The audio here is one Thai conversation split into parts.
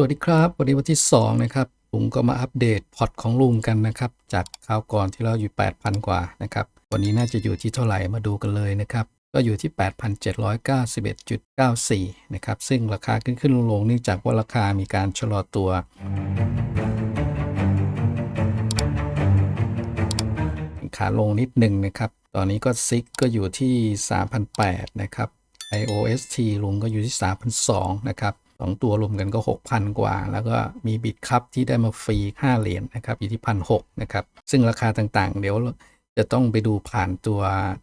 สวัสดีครับวันนี้วันที่ 2 นะครับลุงก็มาอัปเดตพอร์ตของลุงกันนะครับ จากคราวก่อนที่เราอยู่ 8,000 กว่านะครับ วันนี้น่าจะอยู่ที่เท่าไหร่มาดูกันเลยนะครับ ก็อยู่ที่ 8,791.94 นะครับ ซึ่งราคาขึ้นขึ้นลงลงเนื่องจากว่าราคามีการชะลอตัว ขาลงนิดหนึ่งนะครับ ตอนนี้ก็ซิกก็อยู่ที่ 3,008นะครับ IOST ลุงก็อยู่ที่ 3,002นะครับ สองตัวรวมกันก็ 6,000 กว่า แล้วก็มีบิตคัพที่ได้มาฟรี 5 เหรียญนะครับอยู่ที่1,600นะครับ ซึ่งราคาต่างๆ เดี๋ยวจะต้องไปดูผ่านตัว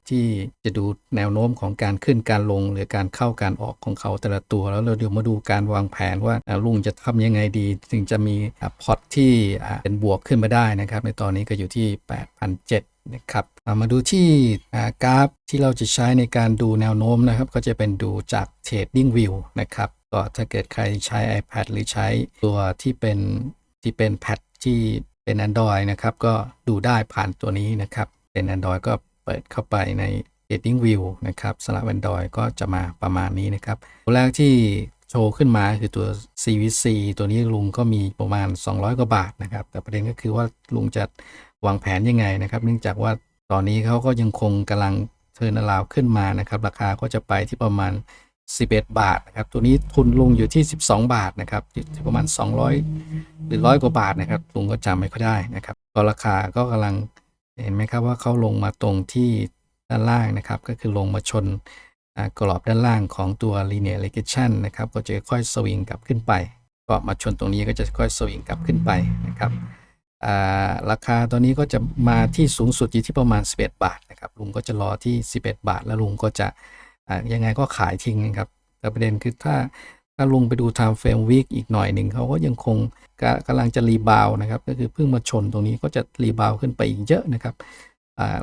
ที่จะดูแนวโน้มของการขึ้นการลงหรือการเข้าการออกของเขาแต่ละตัว แล้วเราเดี๋ยวมาดูการวางแผนว่าอ่าลุงจะทำยังไงดี ถึงจะมีพอตที่เป็นบวกขึ้นมาได้นะครับ ในตอนนี้ก็อยู่ที่ 8,700นะครับามาดูที่กราฟที่เราจะใช้ในการดูแนวโน้มนะครับ ก็จะเป็นดูจาก Trading View นะครับ ก็ถ้าเกิดใครใช้ iPad หรือใช้ตัวที่เป็นที่เป็นแพดที่เป็น Android นะครับ ก็ดูได้ผ่านตัวนี้นะครับ เป็น Android ก็เปิดเข้าไปใน Trading View นะครับสำหรับ Android ก็จะมาประมาณนี้นะครับตัวแรกที่โชว์ขึ้นมาคือตัว CVC ตัวนี้ลุงก็มีประมาณ 200 กว่าบาทนะครับ แต่ประเด็นก็คือว่าลุงจะวางแผนยังไงนะครับ เนื่องจากว่าตอนนี้เขาก็ยังคงกำลังเทินาราวขึ้นมานะครับ ราคาก็จะไปที่ประมาณ 11 บาทนะครับตัวนี้ทุนลุงอยู่ที่ 12 บาทนะครับที่ประมาณ 200 หรือร้อยกว่าบาทนะครับลุงก็จำไม่ค่อยได้นะครับก็ราคาก็กำลังเห็นไหมครับว่าเขาลงมาตรงที่ด้านล่างนะครับ ก็คือลงมาชนกรอบด้านล่างของตัว linear regression นะครับก็จะค่อยสวิงกลับขึ้นไปก็มาชนตรงนี้ก็จะค่อยสวิงกลับขึ้นไปนะครับราคาตอนนี้ก็จะมาที่สูงสุดอยู่ที่ประมาณ 11 บาทนะครับลุงก็จะรอที่ 11 บาท แล้วลุงก็จะ ยังไงก็ขายทิ้งนะครับ แต่ประเด็นคือถ้าถ้าลุงไปดู time frame week อีกหน่อยหนึ่งเขาก็ยังคงกะกำลังจะรีบาวนะครับ ก็คือเพิ่งมาชนตรงนี้ก็จะรีบาวขึ้นไปอีกเยอะนะครับ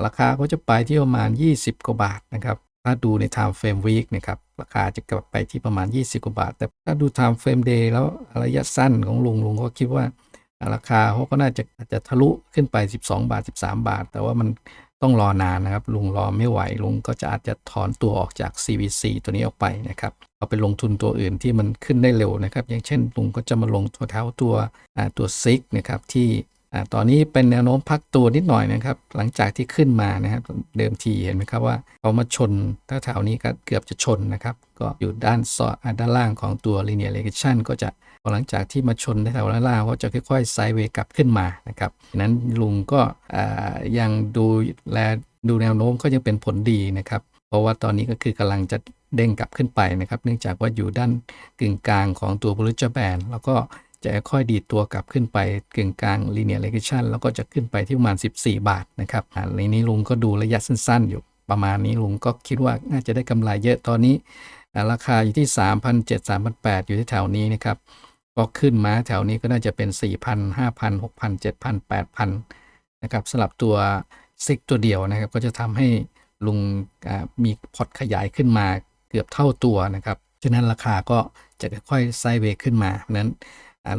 ราคาก็จะไปที่ประมาณ 20 กว่าบาทนะครับ ถ้าดูใน time frame week นะครับ ราคาจะกลับไปที่ประมาณ 20 กว่าบาท แต่ถ้าดู time frame day แล้วระยะสั้นของลุงลุงก็คิดว่า ราคาเขาก็น่าจะอาจจะทะลุขึ้นไป 12 บาท 13 บาท แต่ว่ามัน ต้องรอนานนะครับ ลุงรอไม่ไหว ลุงก็จะอาจจะถอนตัวออกจาก CVC ตัวนี้ออกไปนะครับเอาไปลงทุนตัวอื่นที่มันขึ้นได้เร็วนะครับ อย่างเช่น ลุงก็จะมาลงตัวแถวตัวอ่าตัวซิกนะครับที่อ่าตอนนี้เป็นแนวโน้มพักตัวนิดหน่อยนะครับ หลังจากที่ขึ้นมานะครับเดิมทีเห็นไหมครับว่าเขามาชนถ้าแถวนี้ก็เกือบจะชนนะครับ ก็อยู่ด้านซออ่าด้านล่างของตัว linear regression ก็จะ พอหลังจากที่มาชนแถวล่างๆก็จะค่อยๆไซด์เวย์กลับขึ้นมานะครับนั้นลุงก็ยังดูแลดูแนวโน้มก็ยังเป็นผลดีนะครับ เพราะว่าตอนนี้ก็คือกำลังจะเด้งกลับขึ้นไปนะครับ เนื่องจากว่าอยู่ด้านกึ่งกลางของตัวบริจแบนแล้วก็จะค่อยดีดตัวกลับขึ้นไปกึ่งกลาง linear regression แล้วก็จะขึ้นไปที่ประมาณ 14 บาทนะครับอ่าในนี้ลุงก็ดูระยะสั้นๆ อยู่ประมาณนี้ลุงก็คิดว่าน่าจะได้กำไรเยอะตอนนี้ ราคาอยู่ที่ 3,700 3,800 อยู่ที่แถวนี้นะครับ ก็ขึ้นมาแถวนี้ก็น่าจะเป็น 4,000 5,000 6,000 7,000 8,000นะครับสำหรับตัวซิกตัวเดียวนะครับ ก็จะทำให้ลุงมีพอร์ตขยายขึ้นมาเกือบเท่าตัวนะครับฉะนั้นราคาก็จะค่อยๆไซเวขึ้นมาเพราะนั้น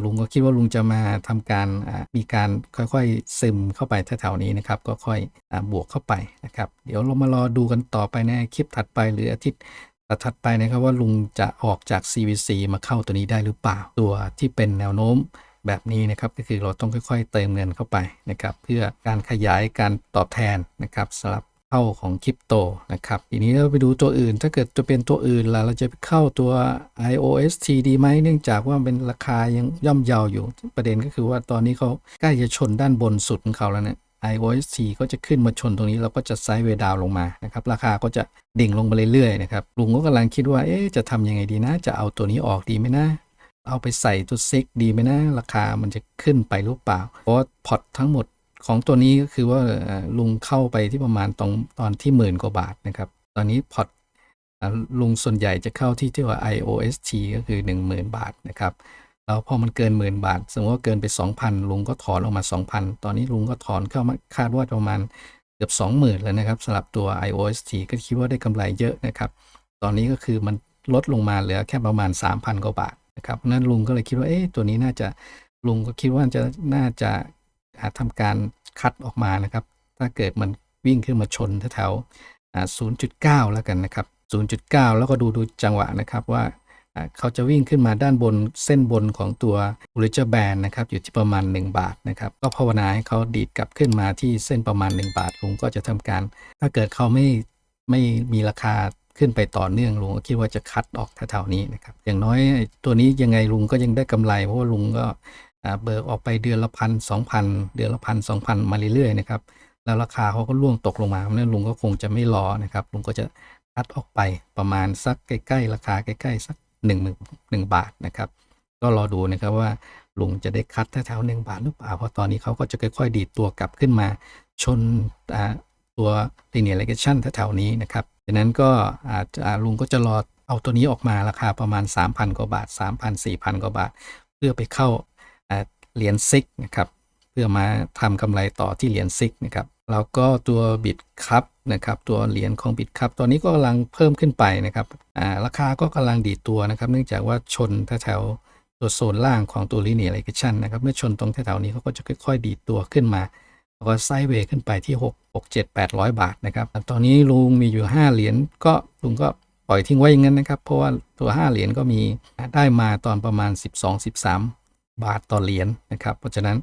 ลุงก็คิดว่าลุงจะมาทำการมีการค่อยๆซึมเข้าไปแถวๆนี้นะครับ ก็ค่อยอบวกเข้าไปนะครับ เดี๋ยวเรามารอดูกันต่อไปในคลิปถัดไปหรืออาทิตย์ ต่ถัดไปนะครับว่าลุงจะออกจาก CVC มาเข้าตัวนี้ได้หรือเปล่า ตัวที่เป็นแนวโน้มแบบนี้นะครับก็คือเราต้องค่อยๆ เติมเงินเข้าไปนะครับเพื่อการขยายการตอบแทนนะครับสำหรับเข้าของคริปโตนะครับทีนี้เราไปดูตัวอื่น ถ้าเกิดจะเป็นตัวอื่นล่ะเราจะเข้าตัว IOST ดีไหมเนื่องจากว่าเป็นราคายังย่อมเยาวอยู่ ประเด็นก็คือว่าตอนนี้เขาใกล้จะชนด้านบนสุดของเขาแล้วเนี่ย IOST ก็จะขึ้นมาชนตรงนี้เราก็จะไซด์เวดาวลงมานะครับราคาก็จะดิ่งลงมาเรื่อยๆนะครับลุงก็กำลังคิดว่าเอ๊ะจะทำยังไงดีนะ จะเอาตัวนี้ออกดีไหมนะ เอาไปใส่ตัวซิกดีไหมนะ ราคามันจะขึ้นไปหรือเปล่า เพราะว่าพอร์ตทั้งหมดของตัวนี้ก็คือว่าลุงเข้าไปที่ประมาณตรงตอนที่หมื่นกว่าบาทนะครับตอนนี้พอร์ตลุงส่วนใหญ่จะเข้าที่ที่ว่า IOST ก็คือ 10,000 บาทนะครับ แล้วพอมันเกินหมื่นบาท สมมติว่าเกินไป 2,000 ลุงก็ถอนออกมา 2,000 ตอนนี้ลุงก็ถอนเข้ามาคาดว่าประมาณเกือบ 20,000 แล้วนะครับสำหรับตัว IOST ก็คิดว่าได้กำไรเยอะนะครับ ตอนนี้ก็คือมันลดลงมาเหลือแค่ประมาณ 3,000 กว่าบาทนะครับนั้นลุงก็เลยคิดว่าเอ๊ะตัวนี้น่าจะลุงก็คิดว่าจะน่าจะาทำการคัดออกมานะครับ ถ้าเกิดมันวิ่งขึ้นมาชนแถวๆ0.9 แล้วกันนะครับ 0.9 แล้วก็ดูดูจังหวะนะครับว่า เขาจะวิ่งขึ้นมาด้านบนเส้นบนของตัว Bollinger Band นะครับอยู่ที่ประมาณ 1 บาทนะครับก็ภาวนาให้เขาดีดกลับขึ้นมาที่เส้นประมาณ 1 บาทลุงก็จะทำการ ถ้าเกิดเขาไม่ไม่มีราคาขึ้นไปต่อเนื่องลุงก็คิดว่าจะคัดออกแถวๆนี้นะครับอย่างน้อยตัวนี้ยังไงลุงก็ยังได้กำไร เพราะว่าลุงก็เบิกออกไปเดือนละพันสองพันเดือนละพันสองพันมาเรื่อยๆนะครับแล้วราคาเขาก็ร่วงตกลงมาเพราะนั้นลุงก็คงจะไม่รอนะครับลุงก็จะคัดออกไปประมาณสักใกล้ ๆ ราคาใกล้ๆสัก หนึ่งหนึ่งบาทนะครับ ก็รอดูนะครับว่าลุงจะได้คัดแถวๆหนึ่งบาทหรือเปล่าเพราะตอนนี้เขาก็จะค่อยๆ ดีดตัวกลับขึ้นมาชนตัว linear regression แถวๆนี้นะครับดังนั้นก็อาจจะลุงก็จะรอเอาตัวนี้ออกมาราคาประมาณ 3,000 กว่าบาท 3,000 4,000 กว่าบาท เพื่อไปเข้าเหรียญซิกนะครับ เพื่อมาทำกำไรต่อที่เหรียญซิกนะครับ แล้วก็ตัวบิตคัพ นะครับตัวเหรียญของบิตคัพตอนนี้ก็กำลังเพิ่มขึ้นไปนะครับอ่าราคาก็กำลังดีตัวนะครับ เนื่องจากว่าชนแถวตัวโซนล่างของตัว linear regression นะครับเมื่อชนตรงแถวๆนี้เขาก็จะค่อย ๆ ดีตัวขึ้นมาแล้วก็ไซด์เวย์ขึ้นไปที่6 6 7 800 บาทนะครับตอนนี้ลุงมีอยู่ 5 เหรียญก็ลุงก็ปล่อยทิ้งไว้อย่างนั้นนะครับ เพราะว่าตัว 5 เหรียญก็มีได้มาตอนประมาณ 12-13 บาทต่อเหรียญนะครับ เพราะฉะนั้น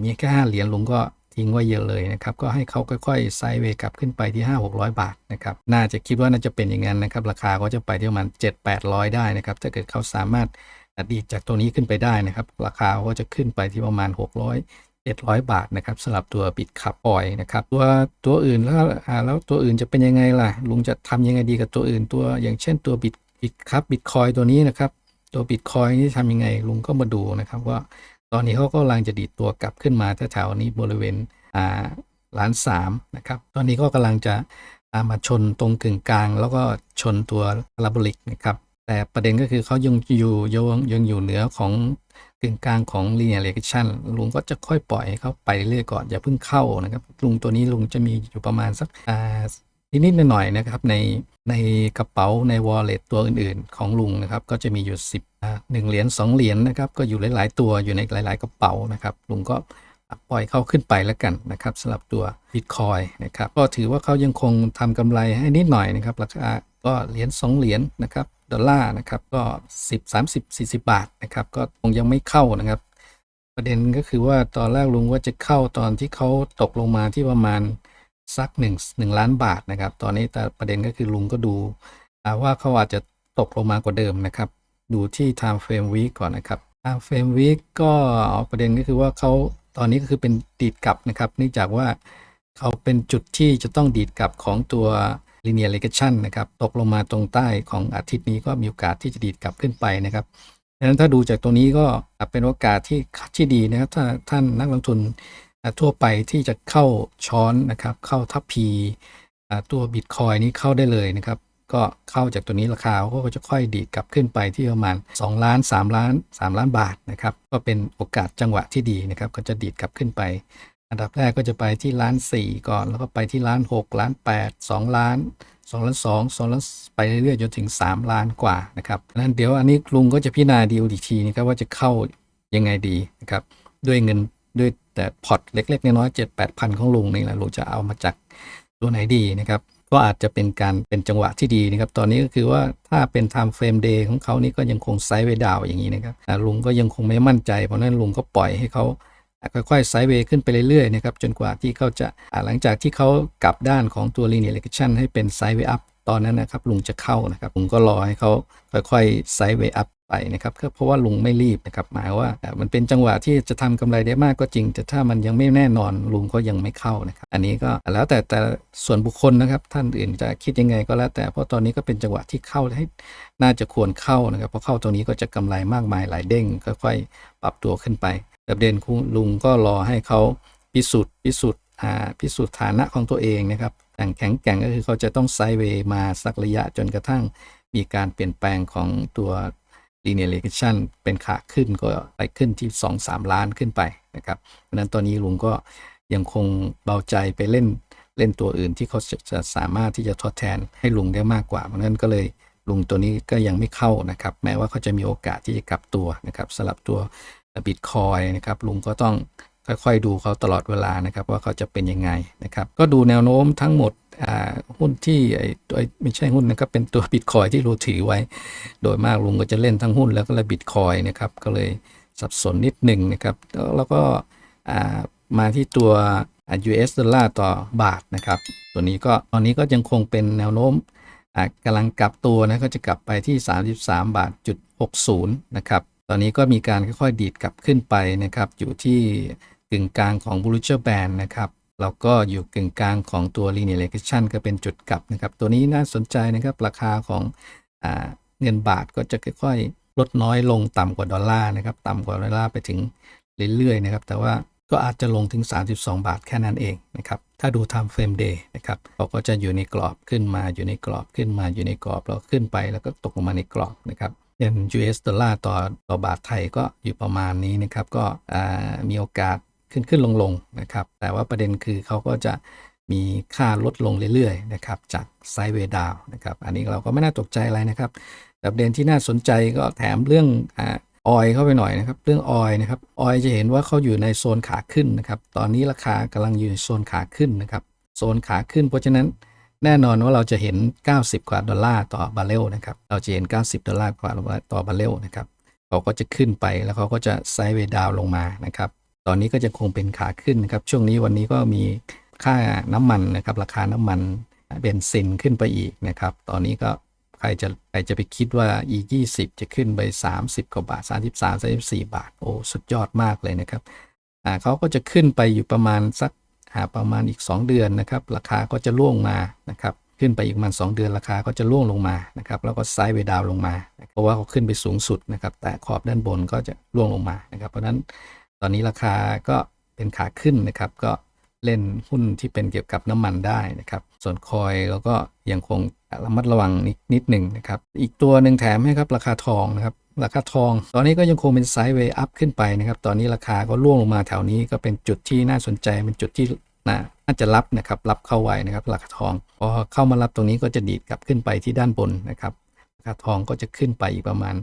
มีแค่ 5 เหรียญลุงก็ ทิ้งไว้เยอะเลยนะครับ ก็ให้เขาค่อยๆไซด์เวกลับขึ้นไปที่ 5 600 บาทนะครับ น่าจะคิดว่าน่าจะเป็นอย่างนั้นนะครับ ราคาก็จะไปที่ประมาณ 7 800 ได้นะครับ ถ้าเกิดเขาสามารถดีจากตัวนี้ขึ้นไปได้นะครับ ราคาก็จะขึ้นไปที่ประมาณ 600 700 บาทนะครับสำหรับตัวบิตคับออยนะครับตัวตัวอื่นแล้วอ่าแล้วตัวอื่นจะเป็นยังไงล่ะ ลุงจะทำยังไงดีกับตัวอื่นตัวอย่างเช่นตัวบิตบิตคับบิตคอยตัวนี้นะครับ ตัวบิตคอยนี่ทำยังไงลุงก็มาดูนะครับว่า ตอนนี้เขาก็กำลังจะดีดตัวกลับขึ้นมาแถวๆนี้บริเวณอ่าล้านสามนะครับ ตอนนี้ก็กำลังจะามาชนตรงกึ่งกลาง แล้วก็ชนตัวพาราโบลิกนะครับแต่ประเด็นก็คือเขายังอยู่ยังยังอยู่เหนือของกึ่งกลางของ linear regression ลุงก็จะค่อยปล่อยให้เขาไปเรื่อยก่อน อย่าเพิ่งเข้านะครับ ลุงตัวนี้ลุงจะมีอยู่ประมาณสักอ่า นิดๆหน่อยๆนะครับในในกระเป๋าใน wallet ตัวอื่นๆ ของลุงนะครับ ก็จะมีอยู่ 10อ่าหนึ่งเหรียญ2เหรียญนะครับ ก็อยู่หลาย ๆ ตัวอยู่ในหลาย ๆ กระเป๋านะครับ ลุงก็ปล่อยเข้าขึ้นไปแล้วกันนะครับสำหรับตัว Bitcoin นะครับ ก็ถือว่าเขายังคงทำกำไรให้นิดหน่อยนะครับราคาก็เหรียญ2เหรียญนะครับดอลลาร์นะครับก็ 10 30 40 บาทนะครับก็คงยังไม่เข้านะครับ ประเด็นก็คือว่าตอนแรกลุงว่าจะเข้าตอนที่เขาตกลงมาที่ประมาณ สัก1 1ล้านบาทนะครับ ตอนนี้แต่ประเด็นก็คือลุงก็ดูว่าเขาอาจจะตกลงมากว่าเดิมนะครับ ดูที่ time frame week ก่อนนะครับ time frame week ก็ประเด็นก็คือว่าเขาตอนนี้ก็คือเป็นดีดกลับนะครับ เนื่องจากว่าเขาเป็นจุดที่จะต้องดีดกลับของตัว linear regression นะครับ ตกลงมาตรงใต้ของอาทิตย์นี้ก็มีโอกาสที่จะดีดกลับขึ้นไปนะครับดังนั้นถ้าดูจากตรงนี้ก็เป็นโอกาสที่ที่ดีนะครับ ถ้าท่านนักลงทุน ทั่วไปที่จะเข้าช้อนนะครับ เข้าทัพพีตัวบิตคอยนี้เข้าได้เลยนะครับ ก็เข้าจากตัวนี้ราคาก็จะค่อยดีดกลับขึ้นไปที่ประมาณ 2 ล้าน 3 ล้าน 3 ล้านบาทนะครับ ก็เป็นโอกาสจังหวะที่ดีนะครับ ก็จะดีดกลับขึ้นไป อันดับแรกก็จะไปที่ล้าน 4 ก่อน แล้วก็ไปที่ล้าน 6 ล้าน 8 2 ล้าน2ล้าน2 2ล้านไปเรื่อยๆจนถึง 3 ล้านกว่านะครับนั้นเดี๋ยวอันนี้ลุงก็จะพิจารณาดีลอีกทีนะครับว่าจะเข้ายังไงดีนะครับ ด้วยเงิน ด้วยแต่พอร์ตเล็ก ๆ น้อยๆ7 8พันของลุงนี่แหละลุงจะเอามาจากตัวไหนดีนะครับ ก็อาจจะเป็นการเป็นจังหวะที่ดีนะครับ ตอนนี้ก็คือว่าถ้าเป็น time frame day ของเขานี่ก็ยังคงไซด์เวดาวอย่างนี้นะครับอ่ลุงก็ยังคงไม่มั่นใจ เพราะนั้นลุงก็ปล่อยให้เขาค่อยๆไซด์เวย์ขึ้นไปเรื่อยๆนะครับจนกว่าที่เขาจะาหลังจากที่เขากลับด้านของตัว linear regression ให้เป็นไซด์เวย์อัพตอนนั้นนะครับลุงจะเข้านะครับลุงก็รอให้เขาค่อยๆไซด์เวย์อัพ ไปนะครับก็เพราะว่าลุงไม่รีบนะครับหมายว่ามันเป็นจังหวะที่จะทำกำไรได้มากก็จริง แต่ถ้ามันยังไม่แน่นอนลุงก็ยังไม่เข้านะครับ อันนี้ก็แล้วแต่แต่ส่วนบุคคลนะครับ ท่านอื่นจะคิดยังไงก็แล้ว แต่เพราะตอนนี้ก็เป็นจังหวะที่เข้าให้น่าจะควรเข้านะครับเพราะเข้าตรงนี้ก็จะกำไรมากมายหลายเด้งค่อยๆปรับตัวขึ้นไปแต่ประเด็นคุณลุงก็รอให้เขาพิสูจน์พิสูจน์อ่าพิสูจน์ฐานะของตัวเองนะครับอย่งแข็งแกร่งก็คือเขาจะต้องไซด์เวย์มาสักระยะจนกระทั่งมีการเปลี่ยนแปลงของตัว linear regression เป็นขาขึ้นก็ไปขึ้นที่ 2-3 ล้านขึ้นไปนะครับเพราะนั้นตอนนี้ลุงก็ยังคงเบาใจไปเล่นเล่นตัวอื่นที่เขาจะจะสามารถที่จะทดแทนให้ลุงได้มากกว่า เพราะนั้นก็เลยลุงตัวนี้ก็ยังไม่เข้านะครับ แม้ว่าเขาจะมีโอกาสที่จะกลับตัวนะครับสำหรับตัวบิตคอยนะครับลุงก็ต้องค่อยๆดูเขาตลอดเวลานะครับว่าเขาจะเป็นยังไงนะครับ ก็ดูแนวโน้มทั้งหมด หุ้นที่ไอ้ตัวไม่ใช่หุ้นนะครับเป็นตัวบิตคอยที่ลุงถือไว้ โดยมากลุงก็จะเล่นทั้งหุ้นแล้วก็เลยบิตคอยนะครับก็เลยสับสนนิดหนึ่งนะครับแล้วก็มาที่ตัว US ดอลลาร์ต่อบาทนะครับ ตัวนี้ก็ตอนนี้ก็ยังคงเป็นแนวโน้มกำลังกลับตัวนะก็จะกลับไปที่ 33 บาทจุด60นะครับตอนนี้ก็มีการค่อยๆดีดกลับขึ้นไปนะครับอยู่ที่กึ่งกลางของ Bollinger Band นะครับ แล้วก็อยู่กึ่งกลางของตัว Linear Regression ก็เป็นจุดกลับนะครับ ตัวนี้น่าสนใจนะครับราคาของอเงินบาทก็จะค่อยๆ ลดน้อยลงต่ำกว่าดอลลาร์นะครับต่ำกว่าดอลลาร์ไปถึงเรื่อยๆนะครับแต่ว่าก็อาจจะลงถึง 32 บาทแค่นั้นเองนะครับถ้าดู time frame day นะครับเขาก็จะอยู่ในกรอบขึ้นมาอยู่ในกรอบขึ้นมาอยู่ในกรอบแล้วขึ้นไปแล้วก็ตกลงมาในกรอบนะครับเงิน US ดอลลาร์ต่อต่อบาทไทยก็อยู่ประมาณนี้นะครับก็มีโอกาส ขึ้นขึ้นลงลงนะครับ แต่ว่าประเด็นคือเขาก็จะมีค่าลดลงเรื่อยๆนะครับ จากไซด์เวดาวนะครับ อันนี้เราก็ไม่น่าตกใจอะไรนะครับแต่ประเด็นที่น่าสนใจก็แถมเรื่องออยเข้าไปหน่อยนะครับ เรื่องออยนะครับ ออยจะเห็นว่าเขาอยู่ในโซนขาขึ้นนะครับ ตอนนี้ราคากำลังอยู่ในโซนขาขึ้นนะครับ โซนขาขึ้น เพราะฉะนั้นแน่นอนว่าเราจะเห็น 90 กว่าดอลลาร์ต่อบาร์เรลนะครับ เราจะเห็น 90 ดอลลาร์กว่าต่อบาร์เรลนะครับ เขาก็จะขึ้นไปแล้วเขาก็จะไซด์เวดาวลงมานะครับ ตอนนี้ก็จะคงเป็นขาขึ้นนะครับ ช่วงนี้วันนี้ก็มีค่าน้ำมันนะครับ ราคาน้ำมันเบนซินขึ้นไปอีกนะครับ ตอนนี้ก็ใครจะใครจะไปคิดว่า e 2 0จะขึ้นไป 30 กว่าบาท 33 34 บาท โอ้ สุดยอดมากเลยนะครับอ่าเขาก็จะขึ้นไปอยู่ประมาณสักอ่าประมาณอีก 2 เดือนนะครับ ราคาก็จะล่วงมานะครับขึ้นไปอีกประมาณ2เดือนราคาก็จะล่วงลงมานะครับ แล้วก็ไซด์เวดาวน์ลงมา เพราะว่าเขาขึ้นไปสูงสุดนะครับ แต่ขอบด้านบนก็จะล่วงลงมานะครับ เพราะฉะนั้น ตอนนี้ราคาก็เป็นขาขึ้นนะครับ ก็เล่นหุ้นที่เป็นเกี่ยวกับน้ำมันได้นะครับ ส่วนคอยแล้วก็ยังคงระมัดระวังนิดนิดหนึ่งนะครับ อีกตัวหนึ่งแถมให้ครับราคาทองนะครับ ราคาทอง ตอนนี้ก็ยังคงเป็นไซด์เวย์อัพขึ้นไปนะครับ ตอนนี้ราคาก็ร่วงลงมาแถวนี้ก็เป็นจุดที่น่าสนใจเป็นจุดที่น่าน่าจะรับนะครับรับเข้าไว้นะครับราคาทองพอเข้ามารับตรงนี้ก็จะดีดกลับขึ้นไปที่ด้านบนนะครับราคาทองก็จะขึ้นไปอีกประมาณ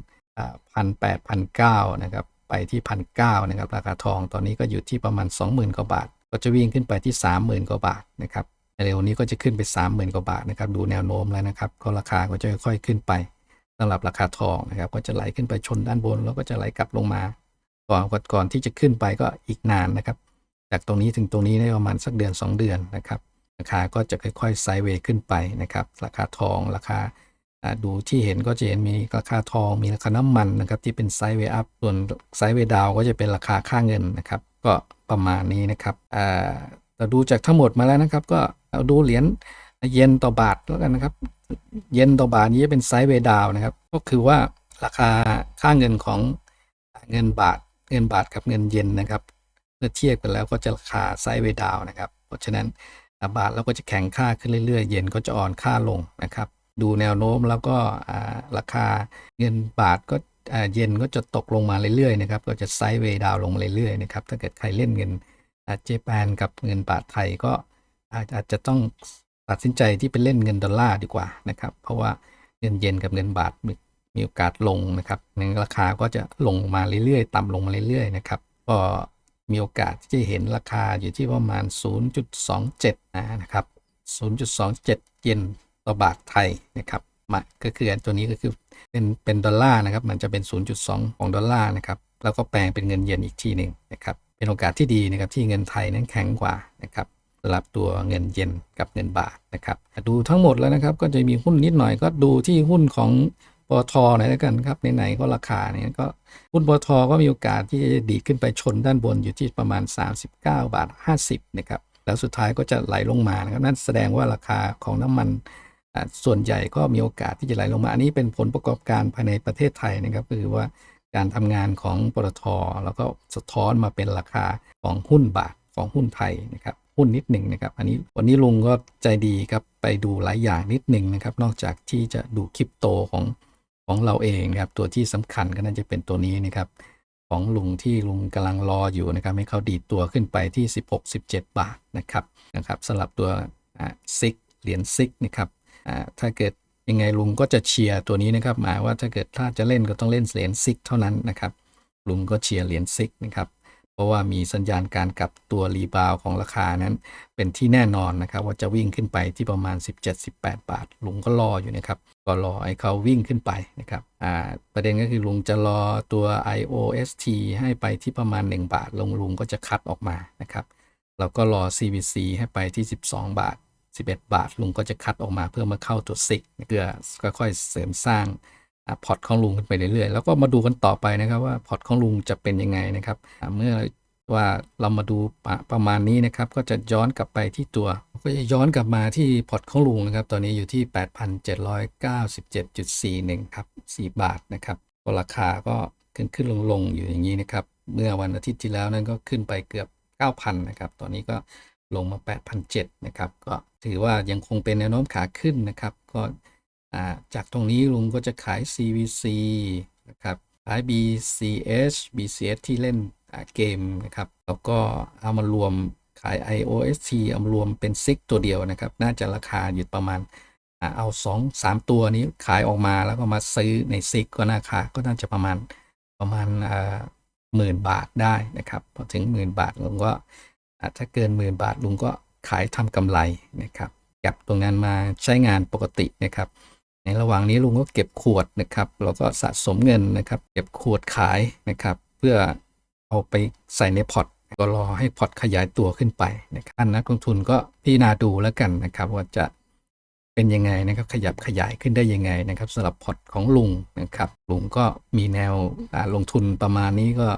พันแปดพันเก้านะครับ ไปที่พันเก้านะครับราคาทองตอนนี้ก็อยู่ที่ประมาณ 20,000กว่าบาท ก็จะวิ่งขึ้นไปที่ 30,000กว่าบาทนะครับเร็วนี้ก็จะขึ้นไป 30,000กว่าบาทนะครับดูแนวโน้มแล้วนะครับก็ราคาก็จะค่อยๆขึ้นไปสำหรับราคาทองนะครับก็จะไหลขึ้นไปชนด้านบน แล้วก็จะไหลกลับลงมา ก่อนก่อนที่จะขึ้นไปก็อีกนานนะครับ จากตรงนี้ถึงตรงนี้ได้ประมาณสักเดือน 2 เดือนนะครับราคาก็จะค่อยๆไซด์เวย์ขึ้นไปนะครับราคาทองราคา ดูที่เห็นก็จะเห็นมีราคาทองมีราคาน้ำมันนะครับ ที่เป็นไซด์เวอัพส่วนไซด์เวดาวก็จะเป็นราคาค่าเงินนะครับ ก็ประมาณนี้นะครับอ่ดูจากทั้งหมดมาแล้วนะครับ ก็เอาดูเหรียญเยนต่อบาทแล้วกันนะครับ เยนต่อบาทนี้จะเป็นไซด์เวดาวนะครับ ก็คือว่าราคาค่าเงินของเงินบาท เงินบาทกับเงินเยนนะครับเมื่อเทียบกันแล้วก็จะราคาไซด์เวดาวนะครับ เพราะฉะนั้นบาทเราก็จะแข็งค่าขึ้นเรื่อยๆ เยนก็จะอ่อนค่าลงนะครับ ดูแนวโน้มแล้วก็ราคาเงินบาทก็เยนก็จะตกลงมาเรื่อยๆนะครับก็จะไซด์เวย์ดาวลงมาเรื่อยๆนะครับถ้าเกิดใครเล่นเงินเจแปนกับเงินบาทไทยก็อาจจะต้องตัดสินใจที่เป็นเล่นเงินดอลลาร์ดีกว่านะครับเพราะว่าเงินเยนกับเงินบาทมีโอกาสลงนะครับงั้นราคาก็จะลงมาเรื่อยๆ ต่ำลงมาเรื่อยๆนะครับก็มีโอกาสที่จะเห็นราคาอยู่ที่ประมาณ 0.27 นะครับ 0.27 เยน ต่อบาทไทยนะครับมาก็คืออันตัวนี้ก็คือเป็นเป็นดอลลาร์นะครับ มันจะเป็น 0.2 ของดอลลาร์นะครับ แล้วก็แปลงเป็นเงินเยนอีกทีหนึ่งนะครับ เป็นโอกาสที่ดีนะครับที่เงินไทยนั้นแข็งกว่านะครับสำหรับตัวเงินเยนกับเงินบาทนะครับ ดูทั้งหมดแล้วนะครับ ก็จะมีหุ้นนิดหน่อยก็ดูที่หุ้นของปตทหน่อยแล้วกันครับไหนๆก็ราคาเนี่ยก็หุ้นปตทก็มีโอกาสที่จะดีดขึ้นไปชนด้านบนอยู่ที่ประมาณ 39 บาท 50นะครับแล้วสุดท้ายก็จะไหลลงมานะครับนั่นแสดงว่าราคาของน้ำมัน ส่วนใหญ่ก็มีโอกาสที่จะไหลลงมา อันนี้เป็นผลประกอบการภายในประเทศไทยนะครับคือว่าการทำงานของปตทแล้วก็สะท้อนมาเป็นราคาของหุ้นบาทของหุ้นไทยนะครับหุ้นนิดหนึ่งนะครับอันนี้วันนี้ลุงก็ใจดีครับไปดูหลายอย่างนิดหนึ่งนะครับนอกจากที่จะดูคริปโตของของเราเองนะครับตัวที่สำคัญก็น่าจะเป็นตัวนี้นะครับของลุงที่ลุงกำลังรออยู่นะครับให้เขาดีดตัวขึ้นไปที่ 16-17 บาทนะครับนะครับสำหรับตัวซิกเหรียญซิกนะครับ ถ้าเกิดยังไงลุงก็จะเชียร์ตัวนี้นะครับ หมายว่าถ้าเกิดถ้าจะเล่นก็ต้องเล่นเหรียญซิกเท่านั้นนะครับ ลุงก็เชียร์เหรียญซิกนะครับ เพราะว่ามีสัญญาณการกลับตัวรีบาวของราคานั้น เป็นที่แน่นอนนะครับ ว่าจะวิ่งขึ้นไปที่ประมาณ 17-18 บาท ลุงก็รออยู่นะครับ ก็รอให้เขาวิ่งขึ้นไปนะครับประเด็นก็คือลุงจะรอตัว IOST ให้ไปที่ประมาณ 1 บาท ลงลุงก็จะคัดออกมานะครับเราก็รอ CVC ให้ไปที่ 12 บาท 11 บาท ลุงก็จะคัดออกมาเพื่อมาเข้าตัวซิกเพื่อค่อยๆเสริมสร้างพอร์ตของลุงขึ้นไปเรื่อยๆ แล้วก็มาดูกันต่อไปนะครับว่าพอร์ตของลุงจะเป็นยังไงนะครับ เมื่อว่าเรามาดูประประมาณนี้นะครับ ก็จะย้อนกลับไปที่ตัว ก็จะย้อนกลับมาที่พอร์ตของลุงนะครับ ตอนนี้อยู่ที่ 8,797.41ครับ4บาทนะครับราคาก็ขึ้นขึ้นลงลงอยู่อย่างนี้นะครับ เมื่อวันอาทิตย์ที่แล้วนั้นก็ขึ้นไปเกือบ 9,000นะครับ ตอนนี้ก็ ลงมา 8,700 นะครับ ก็ถือว่ายังคงเป็นแนวโน้มขาขึ้นนะครับ ก็จากตรงนี้ลุงก็จะขาย CVC นะครับ ขาย BCH BCH ที่เล่นเกมนะครับ แล้วก็เอามารวมขาย IOST เอามารวมเป็นซิกตัวเดียวนะครับ น่าจะราคาอยู่ประมาณอ่าเอา 2 3 ตัวนี้ขายออกมาแล้วก็มาซื้อในซิกก็น่าคาก็น่าจะประมาณประมาณหมื่นบาทได้นะครับ พอถึงหมื่นบาทลุงก็ ถ้าเกินหมื่นบาทลุงก็ขายทำกำไรนะครับเก็บตรงนั้นมาใช้งานปกตินะครับ ในระหว่างนี้ลุงก็เก็บขวดนะครับแล้วก็สะสมเงินนะครับ เก็บขวดขายนะครับ เพื่อเอาไปใส่ในพอร์ตก็รอให้พอร์ตขยายตัวขึ้นไปนะครับนักลงทุนก็พิจารณาดูแล้วกันนะครับ ว่าจะเป็นยังไงนะครับ ขยับขยายขึ้นได้ยังไงนะครับสำหรับพอร์ตของลุงนะครับ ลุงก็มีแนวลงทุนประมาณนี้ก็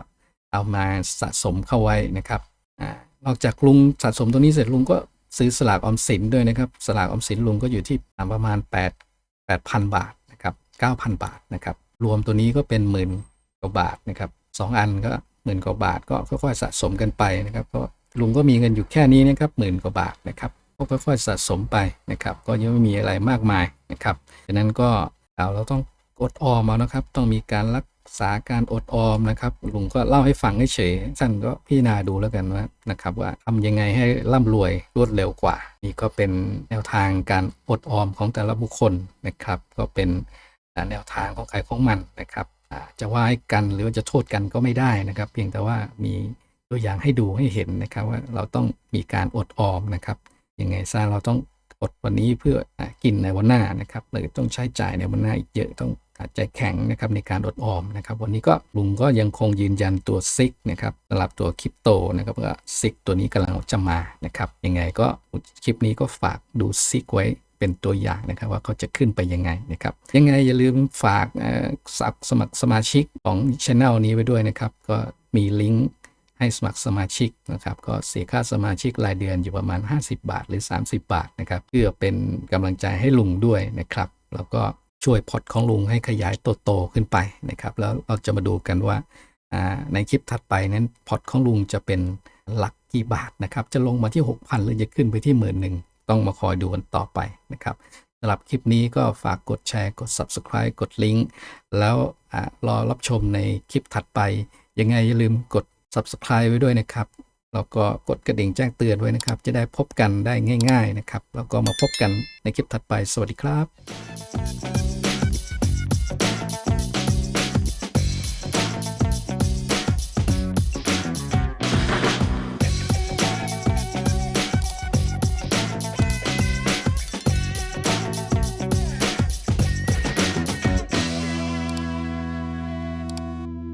เอามาสะสมเข้าไว้นะครับอ่า นอกจากลุงสะสมตรงนี้เสร็จลุงก็ซื้อสลากออมสินด้วยนะครับ สลากออมสินลุงก็อยู่ที่ประมาณ 8 8,000 บาทนะครับ9,000 บาทนะครับ รวมตัวนี้ก็เป็นหมื่นกว่าบาทนะครับสองอันก็หมื่นกว่าบาทก็ค่อยๆสะสมกันไปนะครับก็ลุงก็มีเงินอยู่แค่นี้นะครับหมื่นกว่าบาทนะครับก็ค่อยๆสะสมไปนะครับ ก็ยังไม่มีอะไรมากมายนะครับฉะนั้นก็เอาเราต้องอดออมเอานะครับ ต้องมีการรัก ษาการอดออมนะครับลุงก็เล่าให้ฟังเฉยท่านก็พิจารณาดูแล้วกันว่านะครับว่าทำยังไงให้ร่ำรวยรวดเร็วกว่า นี่ก็เป็นแนวทางการอดออมของแต่ละบุคคลนะครับ ก็เป็นแนวทางของใครของมันนะครับจะว่าให้กันหรือว่าจะโทษกันก็ไม่ได้นะครับ เพียงแต่ว่ามีตัวอย่างให้ดูให้เห็นนะครับว่าเราต้องมีการอดออมนะครับยังไงซะเราต้องอดวันนี้เพื่ออกินในวันหน้านะครับหรือต้องใช้จ่ายในวันหน้าอีกเยอะต้อง ใจแข็งนะครับในการอดออมนะครับ วันนี้ก็ลุงก็ยังคงยืนยันตัวซิกนะครับสำหรับตัวคริปโตนะครับว่าซิกตัวนี้กำลังจะมานะครับยังไงก็คลิปนี้ก็ฝากดูซิกไว้เป็นตัวอย่างนะครับว่าเขาจะขึ้นไปยังไงนะครับยังไงอย่าลืมฝากสับสมัครสมาชิกของช anel นี้ไว้ด้วยนะครับ ก็มีลิงก์ให้สมัครสมาชิกนะครับ ก็เสียค่าสมาชิกรายเดือนอยู่ประมาณ 50 บาท หรือ 30 บาทนะครับ เพื่อเป็นกำลังใจให้ลุงด้วยนะครับ แล้วก็ ช่วยพอร์ตของลุงให้ขยายโตๆขึ้นไปนะครับแล้วเราจะมาดูกันว่าในคลิปถัดไปนั้นพอร์ตของลุงจะเป็นหลักกี่บาทนะครับจะลงมาที่ 6,000 หรือจะขึ้นไปที่หมื่นหนึ่งต้องมาคอยดูกันต่อไปนะครับสำหรับคลิปนี้ก็ฝากกดแชร์กด Subscribe กดลิงก์แล้วอรอรับชมในคลิปถัดไป ยังไงอย่าลืมกด Subscribe ไว้ด้วยนะครับแล้วก็กดกระดิ่งแจ้งเตือนไว้นะครับ จะได้พบกันได้ง่าย ๆนะครับ แล้วก็มาพบกันในคลิปถัดไป สวัสดีครับ